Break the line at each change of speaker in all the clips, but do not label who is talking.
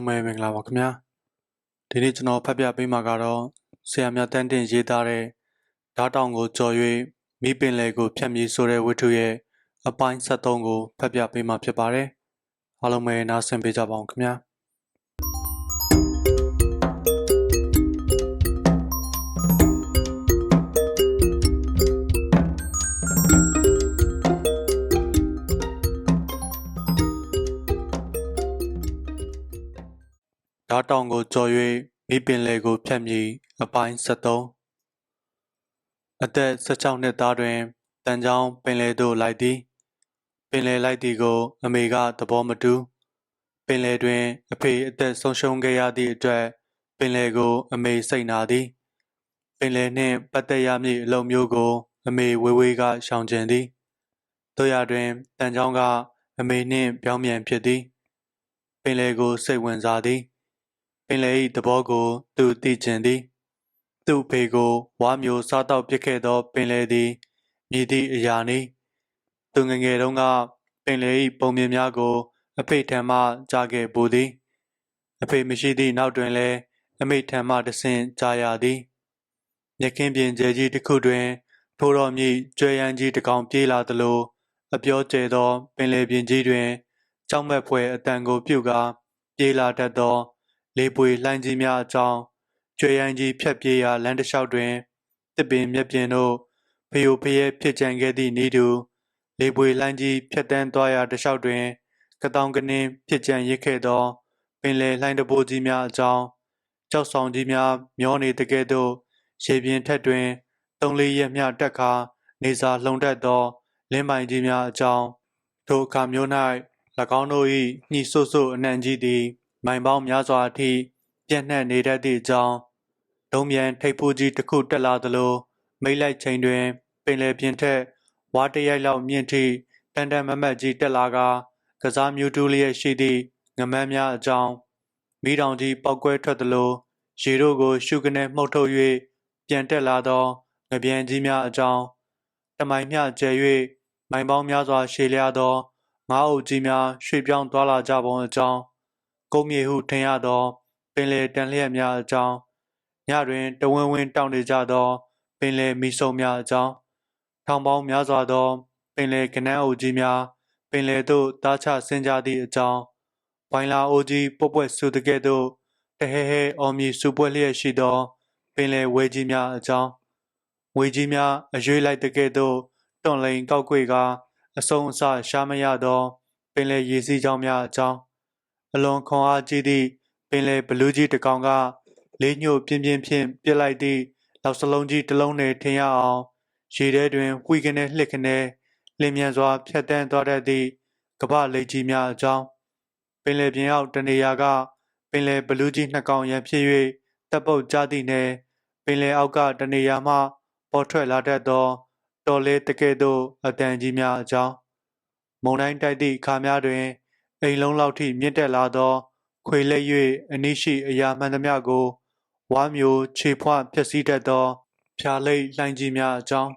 လုံးပဲမင်္ဂလာပါခင်ဗျာဒီနေ့ကျွန်တော်ဖတ်ပြပေးမှာကတော့ဆရာမြတ်တန်းတင်ရေးသားတဲ့ဓာတ်တောင်ကိုကြော်၍မိပင်လေကိုဖြတ်မြေဆိုတဲ့ဝတ္ထုရဲ့အပိုင်း73ကိုဖတ်ပြပေးမှာဖြစ်ပါတယ်အားလုံးပဲနားဆင်ပေးကြပါအောင်ခင်ဗျာ ဓာတ်တောင်ကိုကြော်၍မိပင်လေကိုဖြတ်မြေအပိုင်း73အသက်16နှစ်သားတွင်တန်ချောင်းပင်လေသို့လိုက်သည် ပင်လေလိုက်သည်ကို အမေကသဘောမတူပင်လေတွင် အဖေအသက်ဆုံးရှုံးခဲ့ရသည့်အတွက်ပင်လေကို အမေစိတ်နာသည် ပင်လေနှင့်ပတ်သက်ရမည့်အလုပ်မျိုးကို အမေဝေဝေးကရှောင်ကျဉ်သည်တို့ရတွင်တန်ချောင်းကအမေနှင့်ပြောင်းပြန်ဖြစ်သည် ပင်လေကိုစိတ်ဝင်စားသည် ပင်လေ၏သဘောကို သူသိကျင်သည်သူ့ဖေကိုဝါမျိုးစားတော့ပြစ်ခဲ့သော ပင်လေသည်မြည်သည့်အရာနည်းသူငယ်ငယ်တုန်းကပင်လေ၏ပုံမြင်များကို အဖေထံမှကြားခဲ့ပူသည် အဖေမရှိသည့်နောက်တွင်လည်းအမိထံမှတဆင့်ကြားရသည်မြက်ခင်းပြင်ကျဲကြီးတစ်ခုတွင် ထိုးတော်မြည်ကျွဲရန်ကြီးတစ်ကောင်ပြေးလာသလိုအပြောကျဲသော ပင်လေပြင်ကြီးတွင်ကြောက်မက်ဖွယ်အတန်ကိုပြုတ်ကာပြေးလာတတ်သော လေပွေလှိုင်းကြီးများအကြောင်းကျွဲရန်ကြီးဖြတ်ပြေးရာလမ်းတစ်လျှောက်တွင်တစ်ပင်မြက်ပြင်တို့ဖျို့ဖျဲဖြစ်ကြံခဲ့သည့်ဤသူလေပွေလှိုင်းကြီးဖြတ်တန်းသွားရာတစ်လျှောက်တွင်ကတောင်ကနင်းဖြစ်ကြံရစ်ခဲ့သော ပင်လယ်လှိုင်းတဘိုးကြီးများအကြောင်းကြောက်ဆောင်ကြီးများမျောနေတကဲ့သို့ရေပြင်ထက်တွင်သုံးလေးရက်မျှတက်ခါနေစာလှုံတက်သောလင်းပိုင်ကြီးများအကြောင်းထိုအခါမျိုး၌၎င်းတို့၏ညှိဆွဆွအနှံ့ကြီးသည် မိုင်ပေါင်းများစွာအထိပြန့်နှံ့နေတတ်သည့်အကြောင်းဒုံမြန်ထိပ်ဖူးကြီးတစ်ခုတက်လာသလိုမိတ်လိုက်ချိန်တွင် ပင်လယ်ပြင်ထက်ဝါတရိုက်လောက်မြင့်ထိတန်တန်မမတ်ကြီးတက်လာကကစားမြူတူးလျက်ရှိသည့်ငမန်းများအကြောင်းမိတောင်ကြီးပောက်ကွဲထွက်သလိုရေတို့ကို ရှုကနေမှုတ်ထုတ်၍ပြန်တက်လာသောငပြန်ကြီးများအကြောင်းတမိုင်မျှကျဲ၍မိုင်ပေါင်းများစွာရှည်လျားသောငါးအုပ်ကြီးများရွှေ့ပြောင်းသွားလာကြပုံအကြောင်း ကုန်းမြေဟုထင်ရသော ပင်လယ်တန်လျက်များအကြောင်းညတွင်တဝင်းဝင်းတောင်းနေကြသော ပင်လယ်မီဆုံများအကြောင်းထောင်ပေါင်းများစွာသော ပင်လယ်ကနန်းအုပ်ကြီးများပင်လယ်သို့တားချဆင်းကြသည့်အကြောင်းဝိုင်လာအိုကြီးပွက်ပွက်ဆူတကဲ့သို့တဟဲဟဲအော်မြည်ဆူပွက်လျက်ရှိသော ပင်လယ်ဝဲကြီးများအကြောင်းဝေကြီးများအရွေးလိုက်တကဲ့သို့တွန်လိန်ကောက်ကွေကအစုံအစရှားမရသော ပင်လယ်ရေစီးကြောင်းများအကြောင်း အလွန်ခွန်အားကြီးသည့်ပင်လယ်ဘလူးကြီးတစ်ကောင်ကလေးညှို့ပြင်းပြင်းဖြင့်ပြစ်လိုက်သည့်လောက်စလုံးကြီးတစ်လုံးနဲ့ထင်ရအောင်ရေထဲတွင်ဝှီကနေလှစ်ကနေလင်းမြန်စွာဖြတ်တန်းသွားတတ်သည့်ကမ္ဘာလိတ်ကြီးများအကြောင်းပင်လယ်ပြင်အောက်တနေရာကပင်လယ်ဘလူးကြီးနှစ်ကောင်ရန်ဖြစ်၍တပ်ပုတ်ကြသည့်နယ်ပင်လယ်အောက်ကတနေရာမှပေါ်ထွက်လာတတ်သောတော်လေးတကဲ့သို့အတန်ကြီးများအကြောင်းမုန်တိုင်းတိုက်သည့်အခါများတွင် အိမ်လုံးလောက်ထိမြင့်တက်လာသော ခွေလက်၍အနိရှိအရာမှန်သမျှကိုဝါမျိုးခြေဖွဖျက်ဆီးတတ်သော ဖြာလိတ်လှိုင်းကြီးများအကြောင်း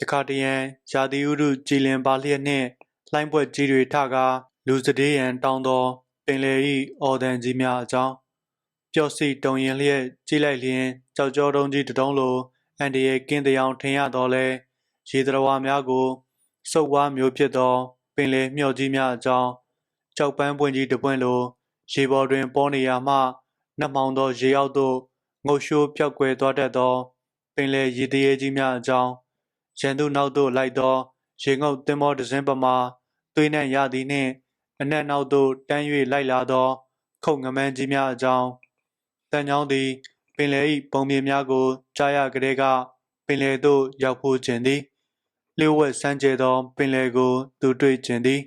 တခါတရံရာသီဥတုကြည်လင်ပါလျက်နှင့်လှိုင်းပွက်ကြီးတွေထကားလူစတေးရန်တောင်းသောပင်လယ်၏အော်ဒန်ကြီးများအကြောင်းပျော့စီတုံရင်လျက်ကြီးလိုက်လျင်ကြောက်ကြောတုံးကြီးတတုံးလိုအန်ဒီရဲ့ကင်းတောင်ထင်ရတော့လဲရေတရဝါများကိုစုပ်ဝါမျိုးဖြစ်သော ပင်လယ်မျှော့ကြီးများအကြောင်း ကြောက်ပန်းပွင့်ကြီးတပွင့်လိုရေပေါ်တွင်ပေါ်နေရာမှနှမောင်သောရေအောက်သို့ငုတ်ရှိုးပြောက်ကွယ်သွားတတ်သောပင်လယ်ရေတရေကြီးများအကြောင်းရန်သူနောက်သို့လိုက်သောရေငုပ်သင်္ဘောတစ်စင်းပမာသွေးနှံ့ရသည်နှင့်အနက်နောက်သို့တန်း၍လိုက်လာသော ခုတ်ငမန်းကြီးများအကြောင်းတန်ချောင်းသည်ပင်လယ်၏ပုံမြင်များကိုကြားရကလေးကပင်လယ်သို့ရောက်ဖို့ခြင်းသည်လျှို့ဝှက်ဆန်းကျဲသောပင်လယ်ကိုသူတွေ့ခြင်းသည်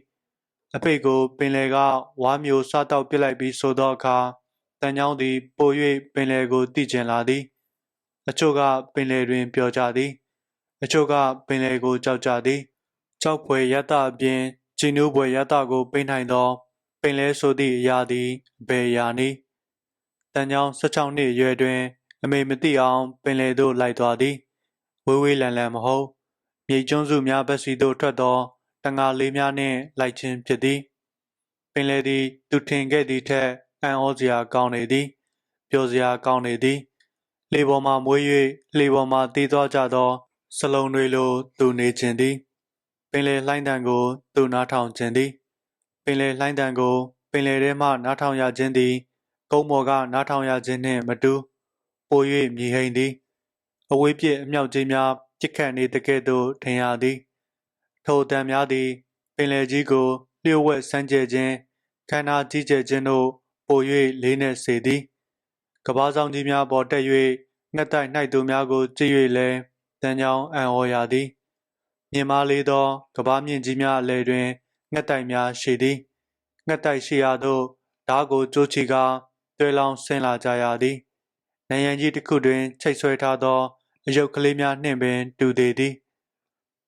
အဖေကိုပင်လယ်ကဝါမျိုးစားတောက်ပစ်လိုက်ပြီးဆိုသောအခါတန်ချောင်းသည်ပို၍ပင်လယ်ကိုတည်ကျင်လာသည် အချို့ကပင်လယ်တွင်ပျော်ကြသည် အချို့ကပင်လယ်ကိုကြောက်ကြသည်ကြောက်ဖွယ်ရတအပြင်ဂျင်းနူးဖွယ်ရတကိုပိနိုင်သောပင်လဲဆိုသည့်အရာသည်ဘယ်ရာနည်းတန်ချောင်း16နှစ်အရွယ်တွင် အမေမသိအောင်ပင်လယ်သို့လိုက်သွားသည်ဝေးဝေးလန်လန်မဟုတ်မြေကျွန်းစုများဘက်စီသို့ထွက်သော တငါလေးများနှင့်လိုက်ခြင်းဖြစ်သည်ပင်လယ်သည် သူထင်ခဲ့သည့်ထက်အံ့ဩစရာကောင်းနေသည်ပျော်စရာကောင်းနေသည်လေပေါ်မှမွေး၍လေပေါ်မှတည်သွားကြသောစလုံးတွေလို သူနေခြင်းသည် ပင်လေလှိုင်းတံကို သူနားထောင်ခြင်းသည် ပင်လေလှိုင်းတံကို ပင်လေထဲမှနားထောင်ရခြင်းသည်ကုန်းပေါ်ကနားထောင်ရခြင်းနှင့်မတူပို၍မြည်ဟိန်သည် အဝေးပြစ်အမြောက်ကြီးများပြစ်ခတ်နေတကဲ့သို့ထင်ရသည် ထိုတံများသည် ပင်လေကြီးကိုလျှို့ဝှက်ဆန်းကျဲခြင်းခန္ဓာကြီးကျယ်ခြင်းတို့ပို၍လေးနက်စေသည်ကဘာဆောင်ကြီးများပေါ်တက်၍ငှက်တိုက်နှိုက်သူများကိုကြည့်၍လဲတန်ကြောင်အံ့ဩရသည်မြင်မာလေးသောကဘာမြင့်ကြီးများအလယ်တွင်ငှက်တိုက်များရှိသည်ငှက်တိုက်ရှိရာသို့ဓားကိုကြိုးချီကာတွဲလောင်းဆင်းလာကြရသည်နယံကြီးတစ်ခုတွင်ချိတ်ဆွဲထားသောအယုတ်ကလေးများနှင့်ပင်တူသေးသည်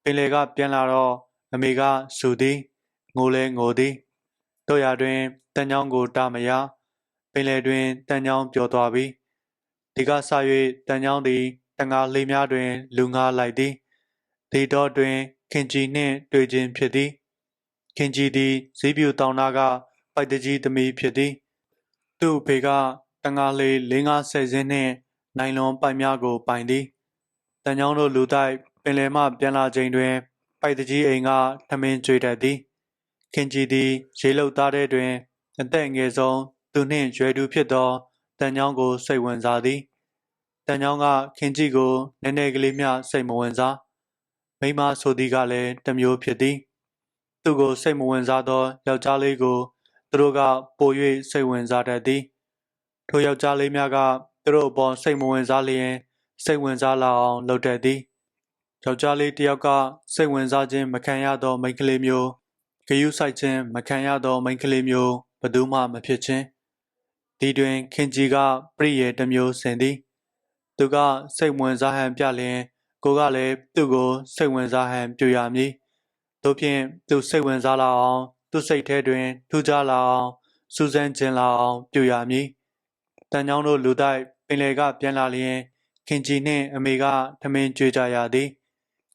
ပင်လေကပြန်လာတော့အမေကဆူသည်ငိုလဲငိုသည်တို့ရတွင်တန်ချောင်းကိုတာမရပင်လေတွင်တန်ချောင်းပျော်သွားပြီဒီကဆ၍တန်ချောင်းသည်တငါလေးများတွင် လူငါလိုက်သည်ဒီတော့တွင်ခင်ကြီးနှင့်တွေ့ခြင်းဖြစ်သည်ခင်ကြီးသည်ဈေးပြူတောင်နာကပိုက်တကြီးသမီးဖြစ်သည် သူ့အဖေကတငါလေး၄၅ဆယ်စင်းနှင့်နိုင်လွန်ပိုက်များကိုပိုင်သည်တန်ချောင်းတို့လူတိုက်ပ င်လယ်မှပြန်လာချိန်တွင် ပိုက်တကြီးအိမ်ကထမင်းကျွေးတတ်သည်ခင်ကြီးသည်ရေလုတ်သားတဲ့တွင်အသက်ငယ်ဆုံးသူနှင့်ရွယ်တူဖြစ်သောတန်ချောင်းကိုစိတ်ဝင်စားသည်တန်ချောင်းကခင်ကြီးကိုနည်းနည်းကလေးမျှစိတ်မဝင်စားမိမဆိုသည်ကလည်းတမျိုးဖြစ်သည် သူကိုစိတ်မဝင်စားသောယောက်ျားလေးကိုသူတို့ကပို၍စိတ်ဝင်စားတတ်သည်ထိုယောက်ျားလေးများကသူတို့အပေါ်စိတ်မဝင်စားလျင်စိတ်ဝင်စားလာအောင်လုပ်တတ်သည် ယောက်ျားလေးတစ်ယောက်ကစိတ်ဝင်စားခြင်းမခံရသောမိန်းကလေးမျိုးဂယုဆိုင်ခြင်းမခံရသောမိန်းကလေးမျိုးဘယ်သူမှမဖြစ်ခြင်းဒီတွင်ခင်ကြီးကပြည့်ရဲ့တစ်မျိုးဆင်သည်သူကစိတ်ဝင်စားဟန်ပြလျင်ကိုကလည်းသူ့ကိုစိတ်ဝင်စားဟန်ပြုရမည်တို့ဖြင့်သူစိတ်ဝင်စားလာအောင် သူစိတ်ထဲတွင်ထူးခြားလာအောင်စူးစမ်းခြင်းလာအောင်ပြုရမည်တန်ချောင်းတို့လူတိုက်ပင်လေကပြန်လာလျင်ခင်ကြီးနှင့်အမေကထမင်းကြွေးကြရသည်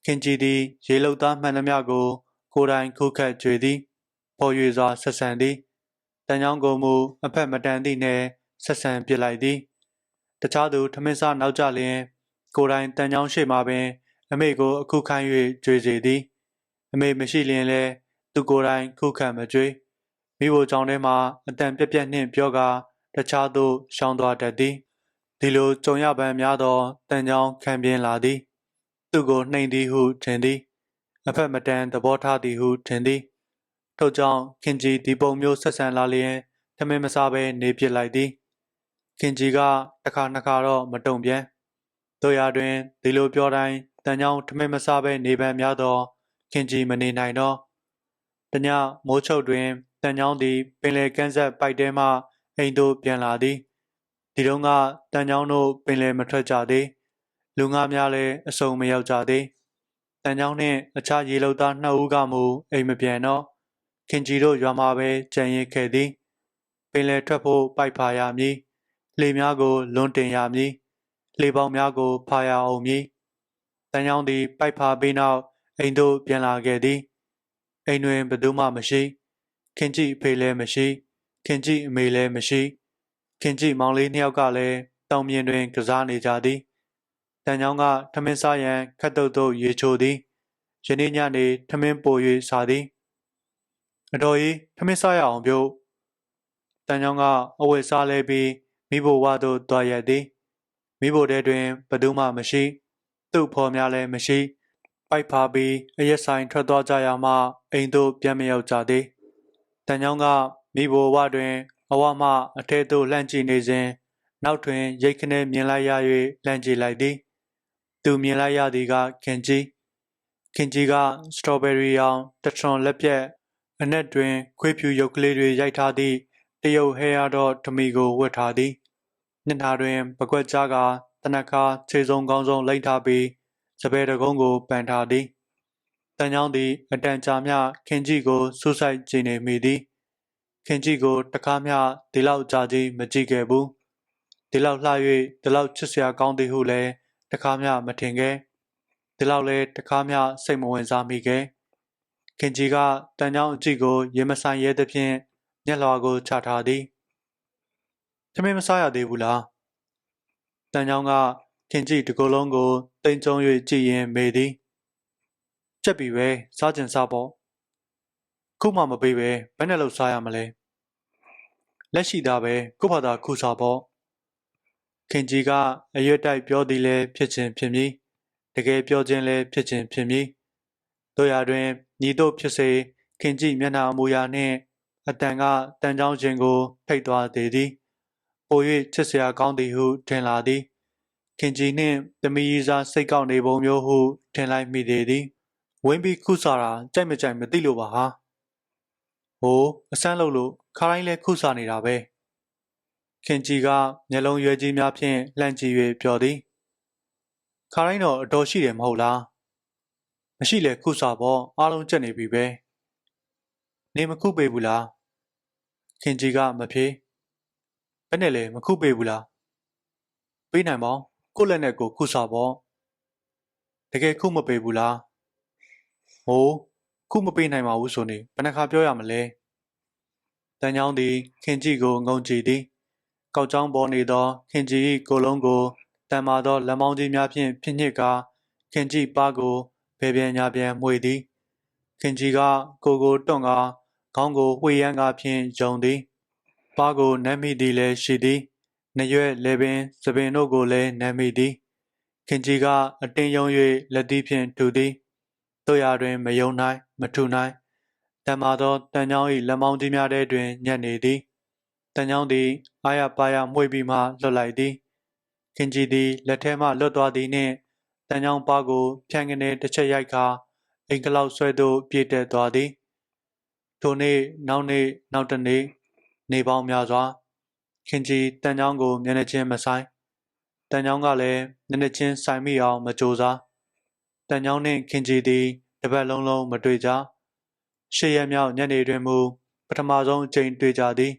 ခင်ကြီးသည် ရေလုတ်သားမှန်သမျှကို ကိုယ်တိုင်ခုခတ်ကြွေသည်ပေါ်၍စွာဆက်ဆံသည်တန်ချောင်းကိုမူအဖက်မတန်သည့်နှင့်ဆက်ဆံပစ်လိုက်သည်တခြားသူထမင်းစားနောက်ကြလျင်ကိုယ်တိုင်တန်ချောင်းရှိမှပင် အမေကိုအခုခိုင်း၍ကြွေစေသည် အမေမရှိလျင်လည်းသူကိုယ်တိုင်ခုခံမကြွေမိဖို့ကြောင့်ထဲမှာအတန်ပြက်ပြက်နှင့်ပြောကာတခြားသို့ရှောင်းသွားတတ်သည်ဒီလိုကြုံရပန်းများသောတန်ချောင်းခံပြင်းလာသည် သူကိုနှိမ်သည်ဟုထင်သည်အဖက်မတန်သဘောထားသည်ဟုထင်သည်ထို့ကြောင့်ခင်ကြီးဒီပုံမျိုးဆက်ဆံလာလျင်ထမင်းမစားဘဲနေပြစ်လိုက်သည်ခင်ကြီးကတစ်ခါနှစ်ခါတော့မတုံပြန်တို့ရာတွင်ဒီလိုပြောတိုင်းတန်ချောင်းထမင်းမစားဘဲနေပန်းများသောခင်ကြီးမနေနိုင်တော့တညမိုးချုပ်တွင်တန်ချောင်းသည်ပင်လယ်ကမ်းဆက်ပိုက်တဲမှအိမ်သို့ပြန်လာသည်ဒီတုန်းကတန်ချောင်းတို့ပင်လယ်မထွက်ကြသေး လူငါများလည်းအစုံမရောက်ကြသေးတန်ချောင်းနှင့်အခြားရေလုံသားနှစ်ဦးကမူအိမ်မပြန်တော့ခင်ကြီးတို့ရွာမှာပဲကြံရင်ခဲ့သည်ပင်လယ်ထွက်ဖို့ပိုက်ဖာရမည်လှေများကိုလွန်တင်ရမည်လှေပေါင်းများကိုဖာရအောင်မည်တန်ချောင်းသည်ပိုက်ဖာပြီးနောက်အိမ်သို့ပြန်လာခဲ့သည်အိမ်တွင်ဘယ်သူမှမရှိ ခင်ကြီးအဖေလည်းမရှိ ခင်ကြီးအမေလည်းမရှိ ခင်ကြီးမောင်လေးနှစ်ယောက်ကလည်းတောင်မြင်တွင်ကစားနေကြသည် တန်ချောင်းကထမင်းစားရန်ခတ်တုတ်တုတ်ရေချိုသည်ယနေ့ညနေထမင်းပို၍စားသည်အတော်ကြီးထမင်းစားရအောင်ပြုတ်တန်ချောင်းကအဝတ်စားလဲပြီးမိဘဝသို့တွားရသည်မိဘတဲတွင်ဘသူမှမရှိသူ့ဖော်များလည်းမရှိ ပိုက်ဖာပြီးအရက်ဆိုင်ထွက်သွားကြရမှအိမ်သို့ပြန်မရောက်ကြသည်တန်ချောင်းကမိဘဝတွင်အဝမှအထဲသို့လှမ်းကြည့်နေစဉ်နောက်တွင်ရိတ်ခနဲမြင်လိုက်ရ၍လှမ်းကြည့်လိုက်သည် သူမြင်လိုက်ရသည်ကခင်ကြီးခင်ကြီးကစတော်ဘယ်ရီအောင်တထွန်လက်ပြက်အနက်တွင်ခွေးဖြူရုပ်ကလေးတွေရိုက်ထားသည့်တရုတ်ဟဲရတော့ဓမီကိုဝတ်ထားသည်ညနာတွင်ပကွက်ကြားကတနခါခြေစုံကောင်းဆုံးလိမ့်ထားပြီးစပယ်တကုန်းကိုပန်ထားသည်တန်ချောင်းသည်အတန်ကြာမျှခင်ကြီးကိုဆူဆိုင်ကြည့်နေမိသည်ခင်ကြီးကိုတကားမျှဒီလောက်ကြာကြီးမကြည့်ခဲ့ဘူးဒီလောက်လှ၍ဒီလောက်ချစ်စရာကောင်းသည်ဟုလည်း တကားမျှမထင်ခဲ့ဒီလောက်လဲတကားမျှစိတ်မဝင်စားမိခဲ့ခင်ကြီးကတန်ချောင်းအကြည့်ကိုရေမဆိုင်ရဲသဖြင့်မျက်လွှာကိုချထားသည်သမင်းမစားရသေးဘူးလားတန်ချောင်းကခင်ကြည့်တစ်ကိုယ်လုံးကိုတိမ်ကျုံ၍ကြည်ရင်မေသည်ကြက်ပြီပဲစားကျင်စားပေါ့ခုမှမပေးပဲဘယ်နဲ့လို့စားရမလဲလက်ရှိသားပဲခုဖာသာခုစားပေါ့ ခင်ကြီးကအရွက်တိုက်ပြောသည်လဲဖြစ်ခြင်းဖြစ်မည်တကယ်ပြောခြင်းလဲဖြစ်ခြင်းဖြစ်မည်တို့ရတွင်ညီတို့ဖြစ်စေခင်ကြီးမျက်နှာအမူအရာနှင့်အတန်ကတန်ချောင်းခြင်းကိုဖိတ်သွားသေးသည်ပို၍ချစ်စရာကောင်းသည်ဟုထင်လာသည်ခင်ကြီးနှင့်တမီးစားစိတ်ကောက်နေပုံမျိုးဟုထင်လိုက်မိသေးသည်ဝင်းပြီးခုစားတာကြိုက်မကြိုက်မသိလို့ပါဟာဟိုအဆန်းလို့လို့ခါတိုင်းလဲခုစားနေတာပဲ ခင်ကြီးကမျက်လုံးရွယ်ကြီးများဖြင့်လှမ်းကြည့်၍ပြောသည်ခါတိုင်းတော့အတော်ရှိတယ်မဟုတ်လားမရှိလေခုစားပေါ့အားလုံးကြက်နေပြီပဲနေမခုပေးဘူးလားခင်ကြီးကမဖြေဘယ်နဲ့လဲမခုပေးဘူးလားပေးနိုင်ပါကိုယ့်လက်နဲ့ကိုယ်ခုစားပေါ့တကယ်ခုမပေးဘူးလားဟိုးခုမပေးနိုင်ပါဘူးဆိုနေဘယ်နှခါပြောရမလဲတန်ချောင်းသည်ခင်ကြီးကိုငုံကြည့်သည် ကောက်ချောင်းပေါ်နေသော ခင်ကြီး၏ကိုယ်လုံးကိုတန်မာသောလက်မောင်းကြီးများဖြင့်ဖိညစ်ကာခင်ကြီးပါကိုဘယ်ပြန်ညာပြန်မှွေသည် ခင်ကြီးကကိုကိုတွန့်ကာခေါင်းကိုဝှေ့ရမ်းကာဖြင့်ယုံသည် ပါကိုနမ်းမိသည်လည်းရှိသည်နှရွက်လေပင်သပင်တို့ကိုလည်းနမ်းမိသည် ခင်ကြီးကအတင်းယုံ၍လက်သီးဖြင့်ထူသည်တို့ရတွင်မယုံနိုင်မထူနိုင်တမ္မာသောတန်ချောင်း၏လက်မောင်းကြီးများထဲတွင်ညက်နေသည် တန်ချောင်းသည်အာရပါရမှွေပြီးမှလွတ်လိုက်သည်ခင်ကြီးသည်လက်ထဲမှလွတ်သွားသည်နှင့်တန်ချောင်းပါကိုဖြန့်ကနေတစ်ချက်ရိုက်ခါအိမ်ကလောက်ဆွဲသို့ပြေးတက်သွားသည်ထိုနေ့နောက်နေ့နောက်တနေ့နေပေါင်းများစွာ ခင်ကြီးတန်ချောင်းကိုမျက်နှာချင်းမဆိုင်တန်ချောင်းကလည်းမျက်နှာချင်းဆိုင်မိအောင်မကြိုးစားတန်ချောင်းနှင့်ခင်ကြီးသည်တပတ်လုံးလုံးမတွေ့ကြရှေ့ရက်မြောက်ညနေတွင်မူပထမဆုံးအချိန်တွေ့ကြသည်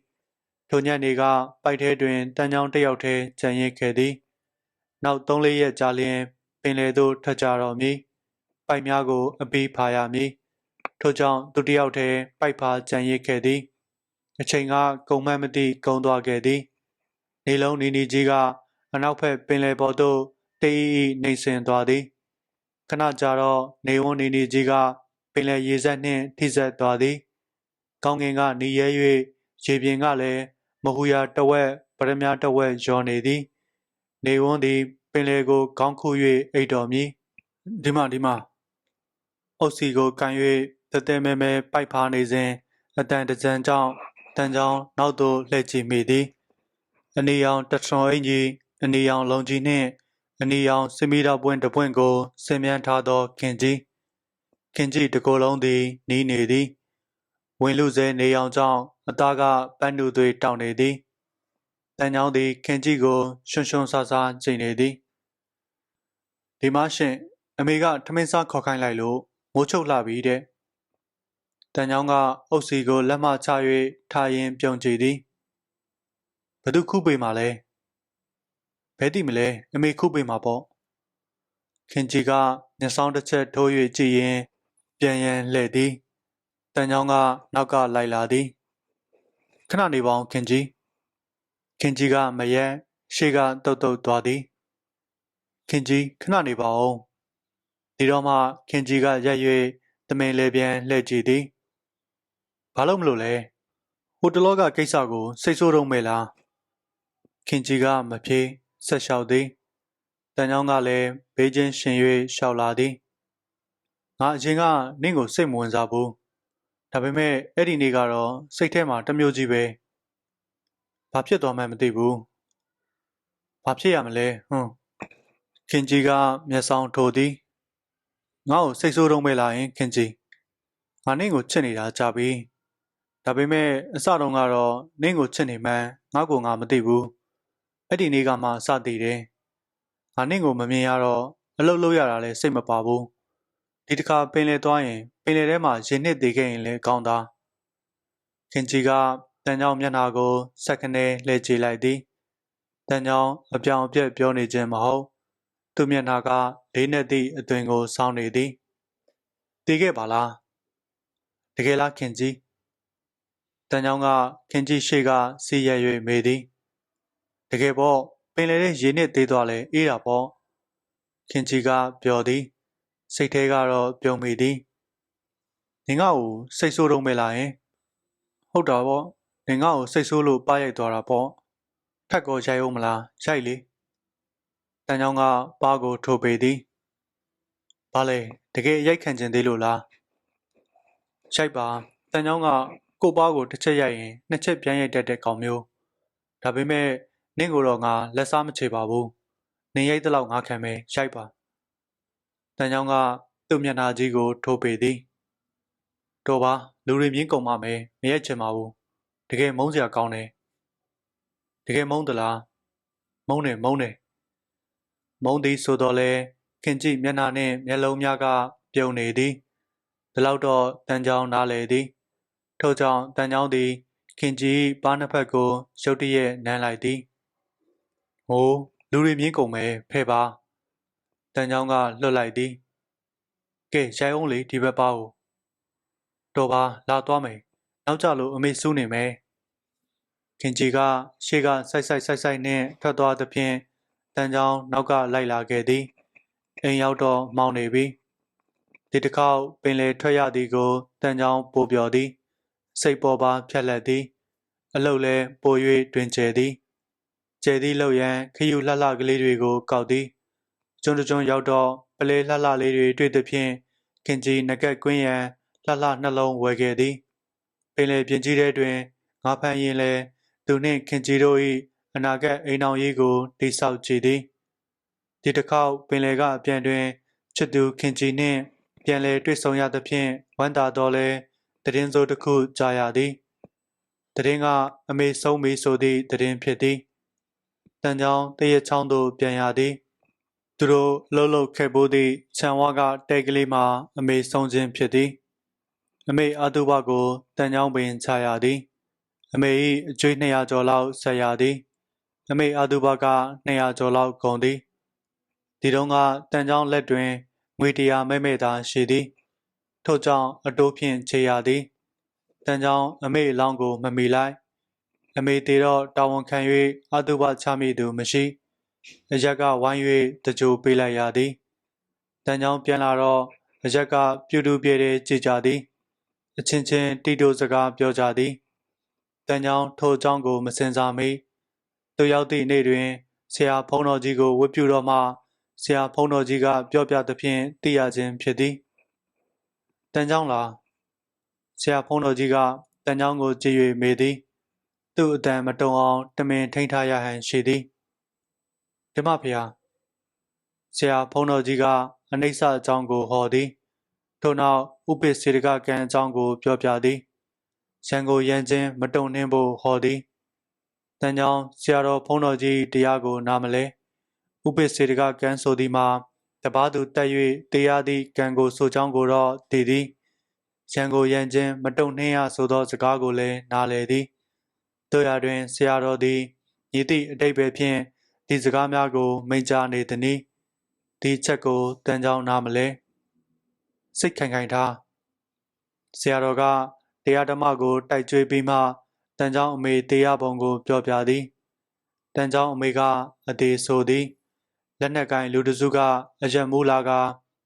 ထိုညနေကပိုက်ထဲတွင်တန်ချောင်းတစ်ယောက်တည်းကြံရစ်ခဲ့သည်နောက်၃-၄ရက်ကြာလျင်ပင်လယ်သို့ထွက်ကြတော်မူပိုက်များကိုအပီးဖာရမည်ထို့ကြောင့်သူတစ်ယောက်တည်းပိုက်ဖာကြံရစ်ခဲ့သည်အချိန်ကကုံမှန်းမသိကုံသွားခဲ့သည်နေလုံးနီနီကြီးကအနောက်ဘက်ပင်လယ်ပေါ်သို့တေးဤနှိမ့်ဆင်သွားသည်ခဏကြာတော့နေဝန်းနီနီကြီးကပင်လယ်ရေစက်နှင့်ထိစက်သွားသည်ကောင်းကင်ကနေရဲ၍ရေပြင်ကလည်း မဟူရာတဝက်ပရမတဝက်ယောနေသည် နေဝန်းသည် ပင်လယ်ကိုခေါင်းခု၍အိတ်တော်မည်ဒီမှာဒီမှာအုတ်စီကိုကန်၍တတဲမဲမဲပိုက်ဖားနေစဉ်အတန်တကြံကြောင့်တန်ကြောင်နောက်သို့လှည့်ကြည့်မိသည်အနီရောင်တထွန်အင်ကြီးအနီရောင်လုံကြီးနှင့်အနီရောင်စမီတော်ပွင့်တပွင့်ကိုဆင်မြန်းထားသောခင်ကြီးခင်ကြီးတကိုယ်လုံးသည်နီးနေသည်ဝင်လူစဲနေရောင်ကြောင့် အသားကပန်းနူသွေးတောင်းနေသည်တန်ချောင်းသည်ခင်ကြီးကိုရွှွန်ရွှွန်ဆာဆာချိန်နေသည်ဒီမရှင်အမေကထမင်းစားခေါ်ခိုင်းလိုက်လို့မိုးချုပ်လာပြီတဲ့တန်ချောင်းကအုပ်စီကိုလက်မချ၍ထားရင်ပြုံးကြည့်သည်ဘသူခုပေမှာလဲဘဲတိမလဲအမေခုပေမှာပေါ့ခင်ကြီးကမျက်စောင်းတစ်ချက်ထိုး၍ကြည့်ရင် ပြန်ရန်လှဲ့သည်တန်ချောင်းကနောက်ကလိုက်လာသည် ခဏနေပေါင်းခင်ကြီးခင်ကြီးကမယက်ရှေ့ကတုတ်တုတ်သွားသည်ခင်ကြီးခဏနေပါဦးဒီတော့မှခင်ကြီးကရက်၍တမင်လေပြန်လှည့်ကြည့်သည်ဘာလို့မလို့လဲဟိုတလောကကိစ္စကိုစိတ်ဆိုးတော့မဲ့လားခင်ကြီးကမဖြေဆက်လျှောက်သည်တန်ချောင်းကလည်းဘေးချင်းရှင်၍လျှောက်လာသည်ငါအရင်ကနင့်ကိုစိတ်မဝင်စားဘူး ဒါပေမဲ့အဲ့ဒီနေ့ကတော့စိတ်ထဲမှာတမျိုးကြီးပဲဘာဖြစ်သွားမှန်းမသိဘူးဘာဖြစ်ရမလဲဟွန်းခင်ကြီးကမျက်စောင်းထိုးသည်ငါ့ကိုစိတ်ဆိုးတော့မဲ့လားယင်ခင်ကြီးငါနင့်ကိုချစ်နေတာကြပြီဒါပေမဲ့အစတုန်းကတော့နင့်ကိုချစ်နေမှန်းငါ့ကိုငါမသိဘူးအဲ့ဒီနေ့ကမှစသိတယ်ငါနင့်ကိုမမြင်ရတော့အလုပ်လုပ်ရတာလည်းစိတ်မပါဘူးဒီတစ်ခါပင်လယ်သွားရင် ပင်လယ်ထဲမှာရင်နှစ်သေးခဲ့ရင်လည်းကောင်းသားခင်ကြီးကတန်ကြောင်မျက်နှာကိုစက္ကနဲလှည့်ကြည့်လိုက်သည်တန်ကြောင်အပြောင်အပြက်ပြောနေခြင်းမဟုတ်သူမျက်နှာကလေးနဲ့သည့်အသွင်ကိုစောင်းနေသည်တည်ခဲ့ပါလားတကယ်လားခင်ကြီးတန်ချောင်းကခင်ကြီးရှိကစီးရ၍မေးသည်တကယ်ပေါ့ပင်လေတဲ့ရေနစ်သေးသွားလဲအေးတာပေါ့ခင်ကြီးကပြောသည်စိတ်ထဲကတော့ပြုံမိသည် နင်ငါ့ကိုစိတ်ဆိုးတော့မဲလားယင်ဟုတ်တာပေါ့နင်ငါ့ကိုစိတ်ဆိုးလို့ပါရိုက်သွားတာပေါ့ထက်ကောရိုက်အောင်မလားရိုက်လေတန်ချောင်းကပါးကိုထိုးပေသည်ဘာလဲတကယ်ရိုက်ခံခြင်းသေးလို့လားရိုက်ပါတန်ချောင်းကကို့ပါးကိုတစ်ချက်ရိုက်ရင်နှစ်ချက်ပြန်ရိုက်တတ်တဲ့ကောင်မျိုးဒါပေမဲ့နင့်ကိုတော့ငါလက်စားမချေပါဘူးနင်ရိုက်တဲ့လောက်ငါခံမယ်ရိုက်ပါတန်ချောင်းကသူ့မျက်နှာကြီးကိုထိုးပေသည် တော်ပါလူတွေမြင်းကုန်ပါမယ်မရိုက်ချင်ပါဘူးတကယ်မုန်းစရာကောင်းတယ်တကယ်မုန်းသလားမုန်းတယ်မုန်းတယ်မုန်းသည်ဆိုတော့လေခင်ကြည့်မျက်နှာနှင့်မျက်လုံးများကပြုံနေသည်ဒီလောက်တော့တန်ချောင်းနားလေသည်ထို့ကြောင့်တန်ချောင်းသည်ခင်ကြည့်ပါးနှစ်ဖက်ကိုရုတ်တရက်နမ်းလိုက်သည်ဟိုးလူတွေမြင်းကုန်မယ်ဖဲ့ပါတန်ချောင်းကလွတ်လိုက်သည်ကဲရိုက်အောင်လေဒီဘက်ပါကို တော်ပါလာသွားမယ်နောက်ကြလို့အမေစူးနေမယ်ခင်ကြီးကရှေ့ကဆိုက်ဆိုက်ဆိုက်ဆိုက်နဲ့ထွက်သွားသဖြင့်တန်ချောင်းနောက်ကလိုက်လာခဲ့သည်အိမ်ရောက်တော့မောင်းနေပြီဒီတစ်ခေါက်ပင်လေထွက်ရသည်ကိုတန်ချောင်းပို့ပြော်သည် စိတ်ပေါ်ပါဖြက်လက်သည် အလုတ်လဲပို၍တွင်ကျဲသည်ကျဲသည်လောက်ရန်ခယူလှလှကလေးတွေကိုကောက်သည်ကျွန်းကျွန်းရောက်တော့ပလဲလှလှလေးတွေတွေ့သဖြင့်ခင်ကြီးငကက်ကွင်းရန် လှလှနှလုံးဝယ်ခဲ့သည်ပင်လေပြင်ကြီးတဲ့တွင်ငါဖန်ရင်လဲသူနှင့်ခင်ကြီးတို့၏အနာဂတ်အိမ်တော်ရေးကိုတိဆောက်ကြည်သည်ဒီတစ်ခေါက်ပင်လေကအပြန်တွင်ချစ်သူခင်ကြီးနှင့်ပြန်လဲတွေ့ဆုံရသဖြင့်ဝမ်းသာတော်လဲတည်င်းစိုးတစ်ခုကြားရသည်တည်င်းကအမေဆုံးပြီဆိုသည့်တည်င်းဖြစ်သည်တန်ချောင်းတရချောင်းသို့ပြန်ရသည်သူတို့လှုပ်လှုပ်ခဲ့ပိုးသည့်ခြံဝါကတဲကလေးမှာအမေဆုံးခြင်းဖြစ်သည် အမေအတုဘကိုတန်ချောင်းပင်ချရသည်အမေ၏အကျွေး200ကျော်လောက်ဆက်ရသည်အမေအတုဘက200ကျော်လောက်ကုန်သည်ဒီတုန်းကတန်ချောင်းလက်တွင်ငွေတရားမဲမဲသာရှိသည်ထို့ကြောင့်အတိုးဖြင့်ခြေရသည်တန်ချောင်းအမေအလောင်းကိုမမီလိုက်အမေသေးတော့တာဝန်ခံ၍အတုဘချမိသူမရှိအရက်ကဝိုင်း၍တကြိုပေးလိုက်ရသည်တန်ချောင်းပြန်လာတော့အရက်ကပြူတူပြဲတဲ့ကြည်ကြသည် အချင်းချင်းတီတိုစကားပြောကြသည်တန်ချောင်းထိုအကြောင်းကိုမစင်စားမိသူရောက်သည့်နေ့တွင်ဆရာဖုံးတော်ကြီးကိုဝတ်ပြုတော်မှဆရာဖုံးတော်ကြီးကပြောပြသဖြင့်သိရခြင်းဖြစ်သည်တန်ချောင်းလားဆရာဖုံးတော်ကြီးကတန်ချောင်းကိုကြည့်၍မေးသည်သူ့အတန်မတုံအောင်တမင်ထိန်ထားရဟန်ရှိသည်ဓမ္မဖေဟာဆရာဖုံးတော်ကြီးကအနိစ္စအကြောင်းကိုဟောသည်ထို့နောက် ဥပိ္ပစေတကကံအကြောင်းကို ပြောပြသည်ရန်ကိုရန်ချင်းမတုံနှင်းဖို့ဟောသည်တန်ကြောင်ဆရာတော်ဖုံးတော်ကြီးတရားကို နားမလဲဥပိ္ပစေတကကံဆိုသည်မှာတပားသူတက်၍တရားသည့်ကံကိုဆိုကြောင်းကိုတော့တည်သည်ရန်ကိုရန်ချင်းမတုံနှင်းရဆိုသောစကားကိုလည်းနားလည်သည်တို့ရတွင်ဆရာတော်သည်ညီသည့်အတိတ်ပဲဖြင့်ဒီစကားများကိုမိန့်ကြားနေသည်။ဒီချက်ကိုတန်ကြောင်နားမလဲ။ စိတ်ခိုင်ခိုင်ထားဆရာတော်ကတရားဓမ္မကိုတိုက်ကြွေးပြီးမှတန်ချောင်းအမေတရားပုံကို ပြောပြသည်တန်ချောင်းအမေကအသေးဆိုသည်လက်နက်ကင်လူတစုကအယက်မူလာက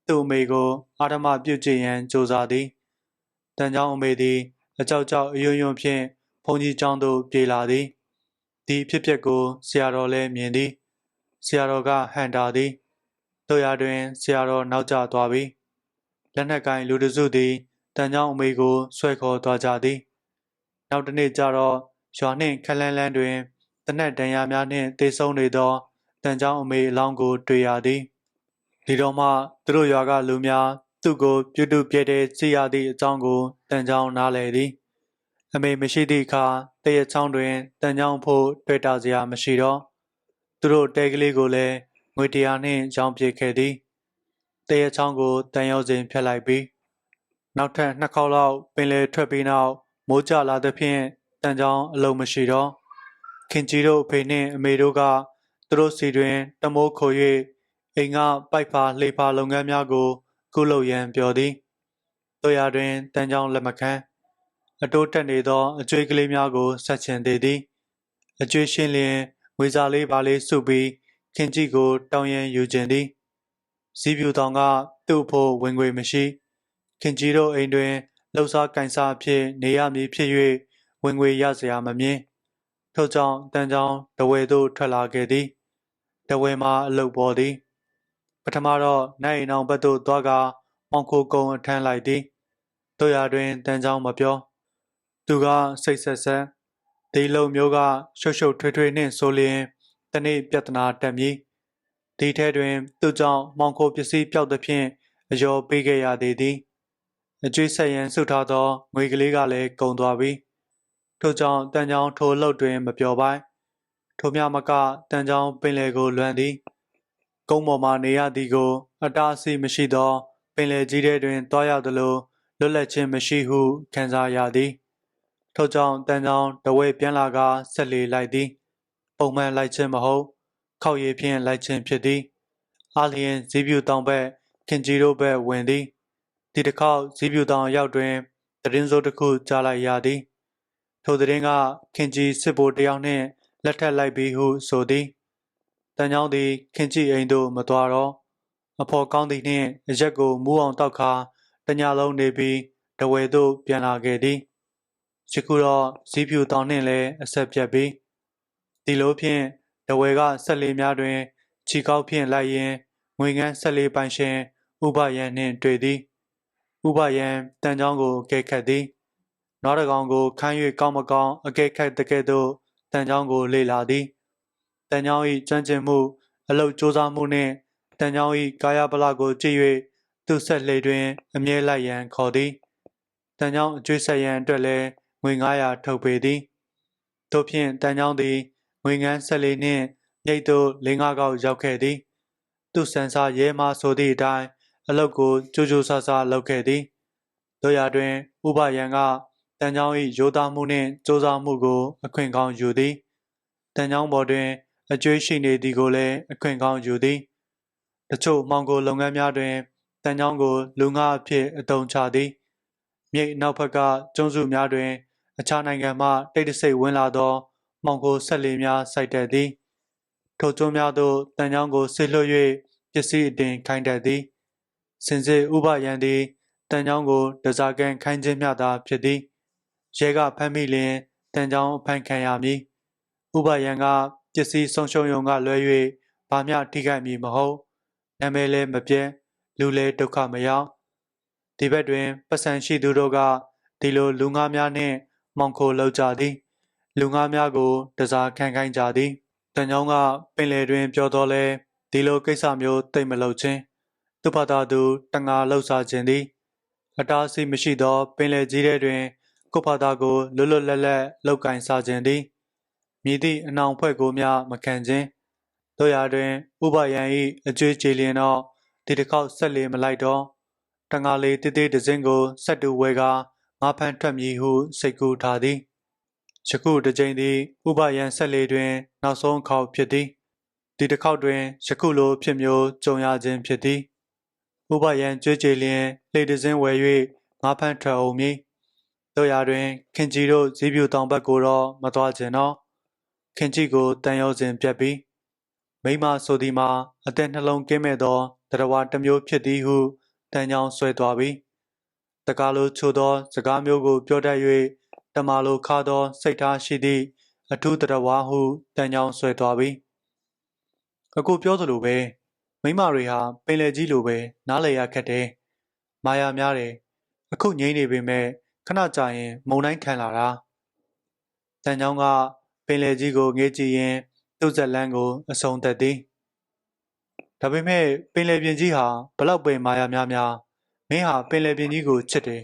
သူ့အမေကို အာဓမပြုတ်ကြည်ရန်ကြိုးစားသည်တန်ချောင်းအမေသည် အကြောက်ကြောက်အယွံ့ယွံ့ဖြင့်ဘုန်းကြီးကျောင်းသို့ပြေးလာသည်ဒီဖြစ်ပျက်ကိုဆရာတော်လည်းမြင်သည်ဆရာတော်ကဟန်တာသည်တို့ရတွင်ဆရာတော်နောက်ကျသွားပြီ လက်နက်ကိုင်လူတစုသည်တန်ချောင်းအမေကိုဆွဲခေါ်သွားကြသည် နောက်တစ်နေ့ကျတော့ရွာနှင့်ခလန်းလန်းတွင်တနက်ဒဏ်ရာများနှင့်တေဆုံးနေသောတန်ချောင်းအမေအလောင်းကို တွေ့ရသည်ဒီတော့မှသူတို့ရွာကလူများသူ့ကိုပြုတုပြဲတဲ့ကြည်ရသည့်အကြောင်းကိုတန်ချောင်းနားလည်သည်အမေမရှိသည့်အခါတရချောင်းတွင်တန်ချောင်းဖို့တွေ့တာစရာမရှိတော့သူတို့တဲကလေးကိုလည်းငွေတရားနှင့်ရောင်းပစ်ခဲ့သည် တရချောင်းကိုတန်ရောက်စဉ်ဖြတ်လိုက်ပြီးနောက်ထပ်နှစ်ခေါက်လောက်ပင်လယ်ထွက်ပြီးနောက်မိုးကျလာသဖြင့်တန်ချောင်းအလုံးမရှိတော့ခင်ကြီးတို့အဖေနှင့်အမေတို့ကသူတို့စီတွင်တမိုးခို၍အိမ်ကပိုက်ဖာလှေဖာလုပ်ငန်းများကို ကုလုပ်ရန်ပြောသည်တို့ရတွင်တန်ချောင်းလက်မခံအတိုးတက်နေသောအကျွေးကလေးများကိုဆက်ချင်သေးသည်အကျွေးရှင်းလျင်ငွေစာလေးပါလေးစုပြီးခင်ကြီးကိုတောင်းရန်ယူခြင်းသည် ဇီးပြူတောင်ကသူ့အဖို့ဝင်ငွေမရှိ ခင်ကြီးတို့အိမ်တွင်လှုပ်ရှားကင်စားအဖြစ်နေရမည်ဖြစ်၍ဝင်ငွေရစရာမမြင်ထို့ကြောင့်တန်ကြောင်တဝဲသို့ထွက်လာခဲ့သည်တဝဲမှာအလုတ်ပေါ်သည် ပထမတော့နိုင်အိမ်အောင်ဘက်သို့သွားကမောင်ခိုကုံအထမ်းလိုက်သည်တို့ရတွင်တန်ကြောင်မပြောသူကစိတ်ဆက်ဆက်ဒီလုံမျိုးကရှုပ်ရှုပ်ထွေးထွေးနှင့်ဆိုလျင်တနေ့ပြဿနာတက်မည် ဒီထဲတွင် သူကြောင့်မောင်ခိုပစ္စည်းပျောက်သဖြင့်အယောပေးခဲ့ရသေးသည်အကျွေးဆက်ရန်ဆုထားသောငွေကလေးကလည်းကုန်သွားပြီထို့ကြောင့်တန်ချောင်းထိုလှုပ်တွင်မပျော်ပိုင်ထိုမြမကတန်ချောင်းပင်လယ်ကိုလွမ်းသည်ကုန်းပေါ်မှနေရသည်ကို အတားအဆီးမရှိသော ပင်လယ်ကြီးထဲတွင်တွားရောက်သလိုလွတ်လပ်ခြင်းမရှိဟုခံစားရသည်ထို့ကြောင့်တန်ချောင်းတဝဲပြန်လာကဆက်လေလိုက်သည် ပုံမှန်လိုက်ခြင်းမဟုတ် ခောက်ရည်ဖြင့်လိုက်ခြင်းဖြစ်သည်အားလျင်ဇီးပြူတောင်ဘက်ခင်ကြီးတို့ဘက်ဝင်သည်ဒီတစ်ခေါက်ဇီးပြူတောင်ရောက်တွင်တရင်စိုးတစ်ခုကြားလိုက်ရသည်ထိုတရင်ကခင်ကြီးစစ်ဘိုလ်တယောက်နှင့်လက်ထပ်လိုက်ပြီးဟုဆိုသည်တန်ချောင်းသည်ခင်ကြီးအိမ်သို့မသွားတော့အဖော်ကောင်းသည်နှင့်အရက်ကိုမူးအောင်တောက်ခါတညလုံးနေပြီးတဝဲသို့ပြန်လာခဲ့သည်ယခုတော့ဇီးဖြူတောင်နှင့်လည်းအဆက်ပြတ်ပြီးဒီလိုဖြင့် တဝဲကဆက်လေးများတွင်ခြီကောက်ဖြင့်လိုက်ရင်ငွေငန်းဆက်လေးပိုင်ရှင်ဥပယံနှင့်တွေ့သည်ဥပယံတန်ချောင်းကိုကဲခတ်သည်နွားတကောင်ကိုခန်း၍ကောင်းမကောင်းအကဲခတ်တကဲ့သို့တန်ချောင်းကိုလေ့လာသည်တန်ချောင်း၏ကျွမ်းကျင်မှု အလုတ်စ조사မှုနှင့်တန်ချောင်း၏ကာယပလကိုကြည့်၍သူဆက်လေတွင် အမြဲလိုက်ရန်ခေါ်သည်တန်ချောင်းအကျွေးဆက်ရန်အတွက်လည်းငွေ900ထုတ်ပေးသည်တို့ဖြင့်တန်ချောင်းသည် ငွေငန်းဆက်လေးနှင့်မြိတ်သို့၄၅ကောက်ရောက်ခဲ့သည် သူစံစာရဲမှဆိုသည့်အတိုင်းအလုတ်ကိုကြိုးကြိုးဆဆလုပ်ခဲ့သည်တို့ရတွင်ဥပယံကတန်ချောင်း၏ရိုးသားမှုနှင့်စ조사မှုကို အခွင့်ကောင်းယူသည်တန်ချောင်းပေါ်တွင် အကျွေးရှိနေသည်ကိုလည်းအခွင့်ကောင်းယူသည်တချို့မှောင်ကိုလုပ်ငန်းများတွင်တန်ချောင်းကိုလူငါအဖြစ်အသုံးချသည်မြိတ်နောက်ဘက်ကကျွန်းစုများတွင် အခြားနိုင်ငံမှတိတ်တဆိတ်ဝင်လာသော မှောင်ကိုဆက်လေများစိုက်တတ်သည်ထိုကျွန်းများသို့တန်ချောင်းကိုဆစ်လွှတ်၍ပစ္စည်းအတင်ခိုင်းတတ်သည်စင်စစ်ဥပယံသည်တန်ချောင်းကိုတစားကန်ခိုင်းခြင်းမျှသာဖြစ်သည်ရဲကဖမ်းမိလျင်တန်ချောင်းဖမ်းခံရမည်ဥပယံကပစ္စည်းဆုံးရှုံးရုံကလွဲ၍ဘာမျှထိခိုက်မည်မဟုတ်နာမည်လည်းမပြဲလူလည်းဒုက္ခမရောက်ဒီဘက်တွင်ပတ်စံရှိသူတို့ကဒီလိုလူငါးများနှင့်မောင်ခိုလောက်ကြသည် လူငါးများကိုတစားခံခိုင်းကြသည်တန်ချောင်းကပင်လယ်တွင် ပြောတော်လဲဒီလိုကိစ္စမျိုးတိတ်မလုပ်ခြင်းသူဖတာသူတငါလှုပ်ရှားခြင်းသည်အတားအဆီးမရှိသော ပင်လယ်ကြီးထဲတွင်ကိုဖတာကိုလွတ်လွတ်လပ်လပ်လောက်ကင်စားခြင်းသည်မြည်သည့်အနောင်ဖွဲ့ကိုမျှမခံခြင်းတို့ရာတွင် ဥပယံ၏အကျွေးကြေလျင်တော့ဒီတစ်ခေါက်ဆက်လေမလိုက်တော့တငါလေးတေးသေးတစင်းကိုဆက်တူဝဲကငါဖန်ထွက်မည်ဟုစိတ်ကူးထားသည် ယခုတစ်ကြိမ်သည်ဥပယံဆက်လေတွင် နောက်ဆုံးခေါက်ဖြစ်သည်ဒီတစ်ခေါက်တွင်ယခုလိုဖြစ်မျိုးကြုံရခြင်းဖြစ်သည်ဥပယံကြွေးကြေလျင်လေတစင်းဝယ်၍ငါဖန်ထွက်အောင်မည်တို့ရာတွင် ခင်ကြီးတို့ဇီးပြူတောင်ဘက်ကိုတော့မသွားခြင်းတော့ခင်ကြီးကိုတန်ရောစဉ်ပြက်ပြီးမိမဆိုသည်မှာအသက်နှလုံးကင်းမဲ့သောတရားတစ်မျိုးဖြစ်သည်ဟုတန်ချောင်းဆွဲသွားပြီတကားလိုချိုသောစကားမျိုးကိုပြောတတ်၍ တမာလိုခါသော စိတ်ထားရှိသည့်အထူးတရားဟုတန်ချောင်းဆွဲသွားပြီအခုပြောသလိုပဲမိမတွေဟာပင်လယ်ကြီးလိုပဲနားလည်ရခက်တယ်မာယာများတယ်အခုငိမ့်နေပေမဲ့ခဏကြာရင်မုံတိုင်းခံလာတာတန်ချောင်းကပင်လယ်ကြီးကိုငေးကြည့်ရင်သူ့ဇက်လန်းကိုအဆုံးသက်သည်ဒါပေမဲ့ပင်လယ်ပြင်ကြီးဟာဘလောက်ပဲမာယာများများမင်းဟာပင်လယ်ပြင်ကြီးကိုချစ်တယ်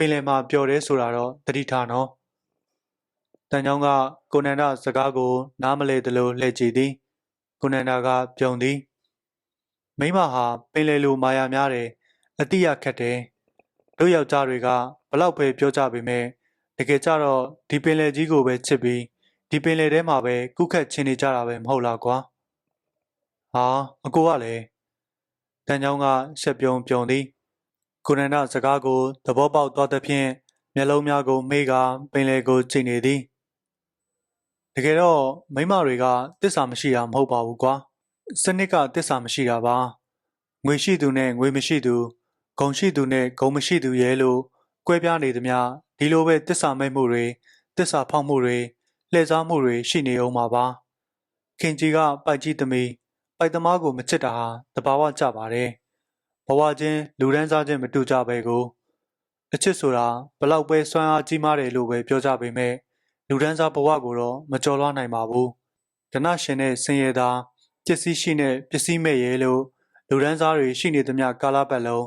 ပင်လယ်မှာပျော်တယ်ဆိုတာတော့တတိထားနော်တန်ချောင်းကကိုနန္ဒစကားကို နားမလဲသလိုလှည့်ကြည့်သည်ကိုနန္ဒကပြုံသည်မိမဟာပင်လယ်လိုမာယာများတယ်အတိရခက်တယ်တို့ယောက်ျားတွေကဘလောက်ပဲပြောကြပေမဲ့တကယ်ကြတော့ဒီပင်လယ်ကြီးကိုပဲချစ်ပြီးဒီပင်လယ်ထဲမှာပဲကုခတ်ချင်နေကြတာပဲမဟုတ်လားကွာဟာအကိုကလည်းတန်ချောင်းကရှက်ပြုံပြုံသည် ကိုနန္ဒစကားကိုသဘောပေါက်သွားသဖြင့်မျက်လုံးများကိုမေးကပင်လယ်ကိုချိန်နေသည်တကယ်တော့မိန်းမတွေကတစ္ဆာမရှိတာမဟုတ်ပါဘူးကွာစနစ်ကတစ္ဆာမရှိတာပါငွေရှိသူနဲ့ငွေမရှိသူဂုံရှိသူနဲ့ဂုံမရှိသူရဲ့လို့ကွဲပြားနေသမျှဒီလိုပဲတစ္ဆာမဲ့မှုတွေတစ္ဆာဖောက်မှုတွေလှည့်စားမှုတွေရှိနေအောင်ပါပါခင်ကြီးကပိုက်ကြီးသမီးပိုက်သမားကိုမချစ်တာဟာတဘာဝကြပါတယ် ဘဝချင်းလူဒန်းစားချင်းမတူကြပဲကိုအချစ်ဆိုတာဘလောက်ပဲစွမ်းအားကြီးမားတယ်လို့ပဲပြောကြပေမဲ့လူဒန်းစားဘဝကိုတော့မကျော်လွှားနိုင်ပါဘူးဒနရှင်နဲ့ဆင်းရဲသားပစ္စည်းရှိနဲ့ပစ္စည်းမဲ့ရဲလို့လူဒန်းစားတွေရှိနေသမျှကာလပတ်လုံး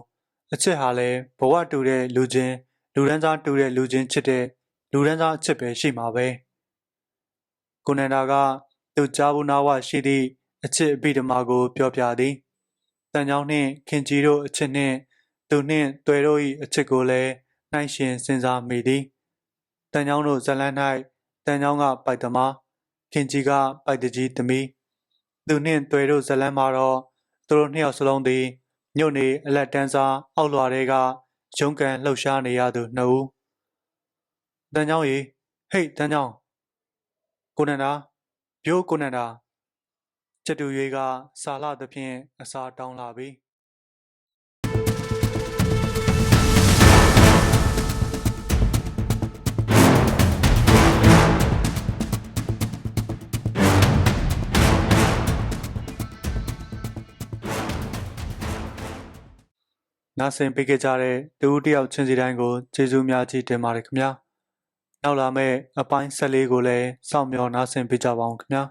အချစ်ဟာလည်းဘဝတူတဲ့လူချင်းလူဒန်းစားတူတဲ့လူချင်းချစ်တဲ့လူဒန်းစားအချစ်ပဲရှိမှာပဲကိုနန္ဒာကသူကြားဘူးနာဝရှိသည့်အချစ်အပိဓမ္မာကို ပြောပြသည် တန်ချောင်းနှင့်ခင်ကြီးတို့အချစ်နှင့်သူနှင့်တွေ့တို့၏အချစ်ကိုလည်းနှိုင်းရှင်စဉ်းစားမိသည်တန်ချောင်းတို့ဇလန်း၌တန်ချောင်းကပိုက်သမားခင်ကြီးကပိုက်တကြီးသမီးသူနှင့်တွေ့တို့ဇလန်းမှာတော့သူတို့နှစ်ယောက်စလုံးသည်ညို့နေအလက်တန်းစားအောက်လွာတွေကရုန်းကန်လှုပ်ရှားနေရသူနှစ်ဦးတန်ချောင်းရေဟေ့တန်ချောင်းကိုနန္ဒာပြိုးကိုနန္ဒာ ကျတူရွေးကစာလာသဖြင့်အစာတောင်းလာပြီနားဆင်ပေးခဲ့ကြတဲ့တူဦးတယောက်ချင်းစီတိုင်းကိုကျေးဇူးများကြီးတင်ပါတယ်ခင်ဗျာနောက်လာမယ့်အပိုင်း14ကိုလည်းစောင့်မျှော်နားဆင်ပေးကြပါအောင်ခင်ဗျာ